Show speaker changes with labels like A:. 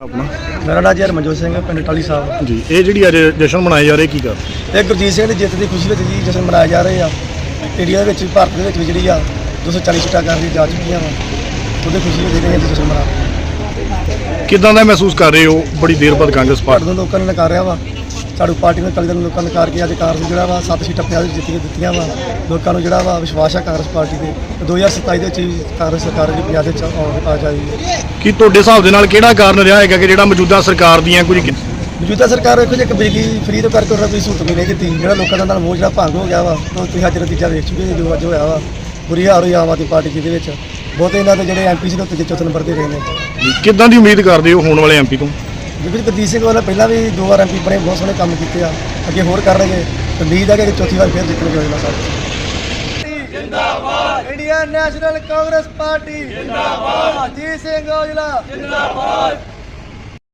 A: ਆਪਣਾ?
B: ਮੇਰਾ ਨਾਮ ਜੀ ਹਰਮਨਜੋਤ ਸਿੰਘ ਹੈ, ਪਿੰਡ ਟਾਲੀ ਸਾਹਿਬ।
A: ਜੀ ਇਹ ਜਿਹੜੀ ਅੱਜ ਜਸ਼ਨ ਮਨਾਏ ਜਾ ਰਹੇ ਕੀ ਕਰ
B: ਇਹ ਗੁਰਜੀਤ ਸਿੰਘ ਦੀ ਜਿੱਤ ਦੀ ਖੁਸ਼ੀ ਵਿੱਚ ਜੀ ਜਸ਼ਨ ਮਨਾਏ ਜਾ ਰਹੇ ਆ। ਇੰਡੀਆ ਦੇ ਵਿੱਚ ਭਾਰਤ ਦੇ ਵਿੱਚ ਵੀ ਜਿਹੜੀ ਆ 240 ਸੀਟਾਂ ਕਾਂਗਰਸ ਦੀ ਜਾ ਚੁੱਕੀਆਂ ਵਾ। ਉਹਦੇ ਖੁਸ਼ੀ ਵਿੱਚ ਜਿਹੜੇ ਜਸ਼ਨ ਮਨਾ
A: ਕਿਦਾਂ ਦਾ ਮਹਿਸੂਸ ਕਰ ਰਹੇ ਹੋ? ਬੜੀ ਦੇਰ ਬਾਅਦ ਕਾਂਗਰਸ ਪਾਰਟੀ
B: ਦੇ ਲੋਕਾਂ ਨੇ ਨਕਾਰਿਆ ਵਾ। ਸਾਡੂ ਪਾਰਟੀ ਨੇ ਦਲ ਲੋਕਾਂ ਨੇ ਨਕਾਰ ਕੇ ਅੱਜ ਨੂੰ ਜਿਹੜਾ ਵਾ 7 ਸੀਟਾਂ ਪੰਜਾਬ ਵਿੱਚ ਜਿੱਤ ਕੇ ਦਿੱਤੀਆਂ ਵਾ। ਲੋਕਾਂ ਨੂੰ ਜਿਹੜਾ ਵਾ ਵਿਸ਼ਵਾਸ ਆ ਕਾਂਗਰਸ ਪਾਰਟੀ ਤੇ। ਤੇ 2027 ਦੇ ਵਿੱਚ ਕਾਂਗਰਸ ਸਰਕਾਰ ਜਿਹੜੀ ਪੰਜਾਬ ਦੇ ਵਿੱਚ ਆਉਣ- ਆ ਜਾਏਗੀ
A: ਕੀ ਤੁਹਾਡੇ ਹਿਸਾਬ ਦੇ ਨਾਲ ਕਿਹੜਾ ਕਾਰਨ ਰਿਹਾ ਹੈਗਾ ਕਿ ਜਿਹੜਾ ਮੌਜੂਦਾ ਸਰਕਾਰ ਦੀਆਂ ਕੁਝ
B: ਮੌਜੂਦਾ ਸਰਕਾਰ ਵੇਖੋ ਜੇ ਇੱਕ ਬਿਜਲੀ ਫਰੀ ਤੋਂ ਕਰਕੇ ਉਹਨਾਂ ਕੋਈ ਸਹੂਲਤ ਨਹੀਂ ਦਿੱਤੀ ਜਿਹੜਾ ਲੋਕਾਂ ਦਾ ਨਾਲ ਮੋਹ ਜਿਹੜਾ ਭੰਗ ਹੋ ਗਿਆ ਵਾ ਉਹ ਤੁਸੀਂ ਅੱਜ ਨਤੀਜਾ ਵੇਖ ਚੁੱਕੇ ਜੀ ਜੋ ਅੱਜ ਹੋਇਆ ਵਾ। ਬੁਰੀ ਹਾਲ ਹੋਈ ਆਮ ਆਦਮੀ ਪਾਰਟੀ ਜੀ ਦੇ ਵਿੱਚ। ਬਹੁਤੇ ਇਹਨਾਂ ਦੇ ਜਿਹੜੇ ਐਮਪੀ ਸੀ ਉੱਤੇ ਚੌਥੇ ਨੰਬਰ ਤੇ ਰਹੇ ਨੇ।
A: ਕਿਦਾਂ ਦੀ ਉਮੀਦ ਕਰਦੇ ਹੋ ਹੋਣ ਵਾਲੇ ਐਮਪੀ ਤੋਂ?
B: ਜਿਵੇਂ ਗੁਰਦੀਪ ਸਿੰਘ ਵਾਲਾ ਪਹਿਲਾਂ ਵੀ ਦੋ ਵਾਰ ਐਮਪੀ ਬਣੇ ਬਹੁਤ ਸੋਹਣੇ ਕੰਮ ਕੀਤੇ ਆ। ਅੱਗੇ ਹੋਰ ਕਰਨਗੇ। ਤੇ ਉਮੀਦ ਹੈ ਕਿ ਚੌਥੀ ਵਾਰ ਫਿਰ ਜਿੱਤਣਗੇ ਉਹਨਾਂ ਸਾਹਿਬ ਜਿੰਦਾਬਾਦ। Indian National Congress party. ਜਿੰਦਾਬਾਦ। ਅਜੀਤ ਸਿੰਘ ਔਜਲਾ। ਜਿੰਦਾਬਾਦ।